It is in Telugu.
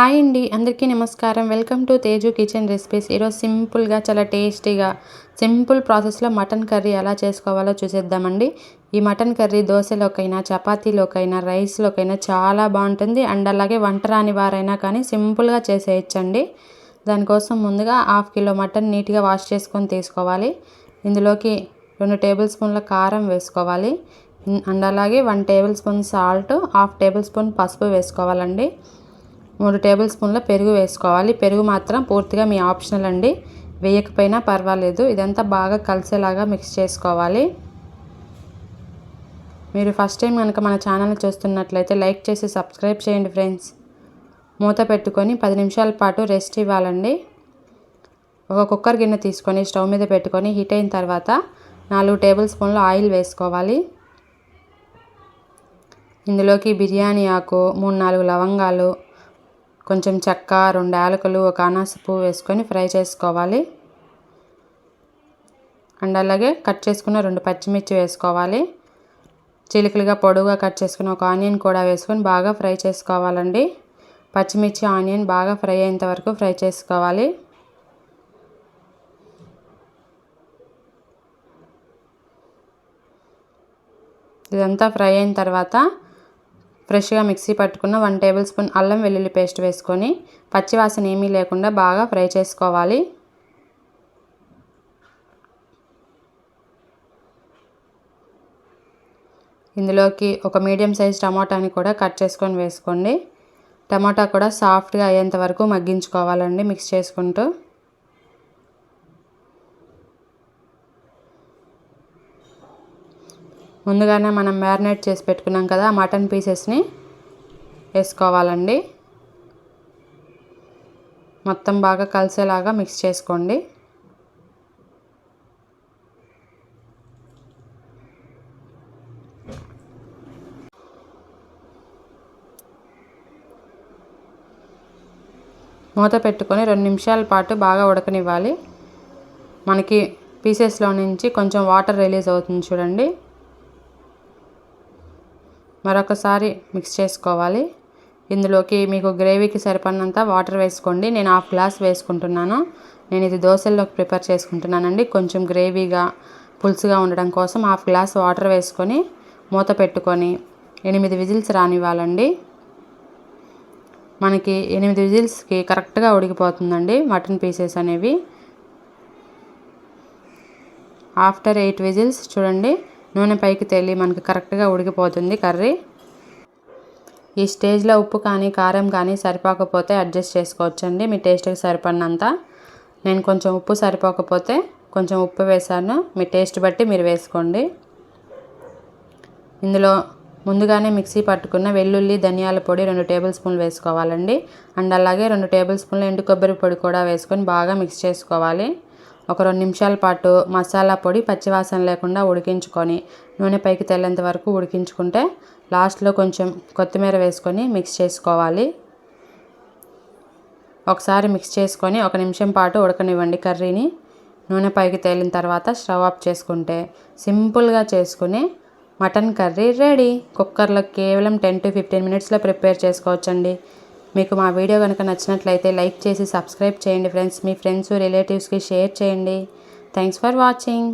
హాయ్ అండి అందరికీ నమస్కారం. Welcome to Teju kitchen recipes. ఈరోజు సింపుల్గా చాలా టేస్టీగా సింపుల్ ప్రాసెస్లో మటన్ కర్రీ ఎలా చేసుకోవాలో చూసేద్దామండి. ఈ మటన్ కర్రీ దోశలోకైనా చపాతీలోకైనా రైస్లోకైనా చాలా బాగుంటుంది. అండ్ అలాగే వంట రాని వారైనా కానీ సింపుల్గా చేసేయచ్చండి. దానికోసం ముందుగా హాఫ్ కిలో మటన్ నీట్గా వాష్ చేసుకొని తీసుకోవాలి. ఇందులోకి రెండు టేబుల్ స్పూన్ల కారం వేసుకోవాలి. అండ్ అలాగే one tablespoon salt half tablespoon పసుపు వేసుకోవాలండి. మూడు టేబుల్ స్పూన్ల పెరుగు వేసుకోవాలి. పెరుగు మాత్రం పూర్తిగా మీ ఆప్షనల్ అండి. వేయకపోయినా పర్వాలేదు. ఇదంతా బాగా కలిసేలాగా మిక్స్ చేసుకోవాలి. మీరు ఫస్ట్ టైం కనుక మన ఛానల్ చూస్తున్నట్లయితే లైక్ చేసి సబ్స్క్రైబ్ చేయండి ఫ్రెండ్స్ మూత పెట్టుకొని పది నిమిషాల పాటు రెస్ట్ ఇవ్వాలండి. ఒక కుక్కర్ గిన్నె తీసుకొని స్టవ్ మీద పెట్టుకొని హీట్ అయిన తర్వాత నాలుగు టేబుల్ స్పూన్ల ఆయిల్ వేసుకోవాలి. ఇందులోకి బిర్యానీ ఆకు మూడు నాలుగు లవంగాలు కొంచెం చెక్క రెండు యాలకులు ఒక అనాస పువ్వు వేసుకొని ఫ్రై చేసుకోవాలి. అండ్ అలాగే కట్ చేసుకున్న రెండు పచ్చిమిర్చి వేసుకోవాలి. చిలుకలుగా పొడుగుగా కట్ చేసుకున్న ఒక ఆనియన్ కూడా వేసుకొని బాగా ఫ్రై చేసుకోవాలండి. పచ్చిమిర్చి ఆనియన్ బాగా ఫ్రై అయ్యేంత వరకు ఫ్రై చేసుకోవాలి. ఇదంతా ఫ్రై అయిన తర్వాత ఫ్రెష్గా మిక్సీ పట్టుకున్న వన్ టేబుల్ స్పూన్ అల్లం వెల్లుల్లి పేస్ట్ వేసుకొని పచ్చివాసన ఏమీ లేకుండా బాగా ఫ్రై చేసుకోవాలి. ఇందులోకి ఒక మీడియం సైజ్ టమాటాని కూడా కట్ చేసుకొని వేసుకోండి. టమాటా కూడా సాఫ్ట్గా అయ్యేంత వరకు మగ్గించుకోవాలండి మిక్స్ చేసుకుంటూ. ముందుగానే మనం మ్యారినేట్ చేసి పెట్టుకున్నాం కదా మటన్ పీసెస్ని వేసుకోవాలండి. మొత్తం బాగా కలిసేలాగా మిక్స్ చేసుకోండి. మూత పెట్టుకొని రెండు నిమిషాల పాటు బాగా ఉడకనివ్వాలి. మనకి పీసెస్లో నుంచి కొంచెం వాటర్ రిలీజ్ అవుతుంది చూడండి. మరొకసారి మిక్స్ చేసుకోవాలి. ఇందులోకి మీకు గ్రేవీకి సరిపడినంత వాటర్ వేసుకోండి. నేను హాఫ్ గ్లాస్ వేసుకుంటున్నాను. నేను ఇది దోశల్లోకి ప్రిపేర్ చేసుకుంటున్నానండి. కొంచెం గ్రేవీగా పులుసుగా ఉండడం కోసం హాఫ్ గ్లాస్ వాటర్ వేసుకొని మూత పెట్టుకొని ఎనిమిది విజిల్స్ రానివ్వాలండి. మనకి ఎనిమిది విజిల్స్కి కరెక్ట్గా ఉడికిపోతుందండి మటన్ పీసెస్ అనేవి. ఆఫ్టర్ ఎయిట్ విజిల్స్ చూడండి. నూనె పైకి తేలి మనకి కరెక్ట్గా ఉడికిపోతుంది కర్రీ. ఈ స్టేజ్లో ఉప్పు కానీ కారం కానీ సరిపోకపోతే అడ్జస్ట్ చేసుకోవచ్చండి. మీ టేస్ట్కి సరిపడినంత. నేను కొంచెం ఉప్పు సరిపోకపోతే కొంచెం ఉప్పు వేసాను మీ టేస్ట్ బట్టి మీరు వేసుకోండి. ఇందులో ముందుగానే మిక్సీ పట్టుకున్న వెల్లుల్లి ధనియాల పొడి రెండు టేబుల్ స్పూన్లు వేసుకోవాలండి. అండ్ అలాగే రెండు టేబుల్ స్పూన్లు ఎండు కొబ్బరి పొడి కూడా వేసుకొని బాగా మిక్స్ చేసుకోవాలి. ఒక రెండు నిమిషాల పాటు మసాలా పొడి పచ్చివాసన లేకుండా ఉడికించుకొని నూనె పైకి తెల్లేంత వరకు ఉడికించుకుంటే లాస్ట్లో కొంచెం కొత్తిమీర వేసుకొని మిక్స్ చేసుకోవాలి. ఒకసారి మిక్స్ చేసుకొని ఒక నిమిషం పాటు ఉడకనివ్వండి కర్రీని. నూనె పైకి తేలిన తర్వాత స్టవ్ ఆఫ్ చేసుకుంటే సింపుల్గా చేసుకుని మటన్ కర్రీ రెడీ. కుక్కర్లో కేవలం టెన్ టు ఫిఫ్టీన్ మినిట్స్లో ప్రిపేర్ చేసుకోవచ్చండి. మీకు మా వీడియో కనుక నచ్చినట్లయితే లైక్ చేసి సబ్స్క్రైబ్ చేయండి ఫ్రెండ్స్. మీ ఫ్రెండ్స్ రిలేటివ్స్కి షేర్ చేయండి. Thanks for watching.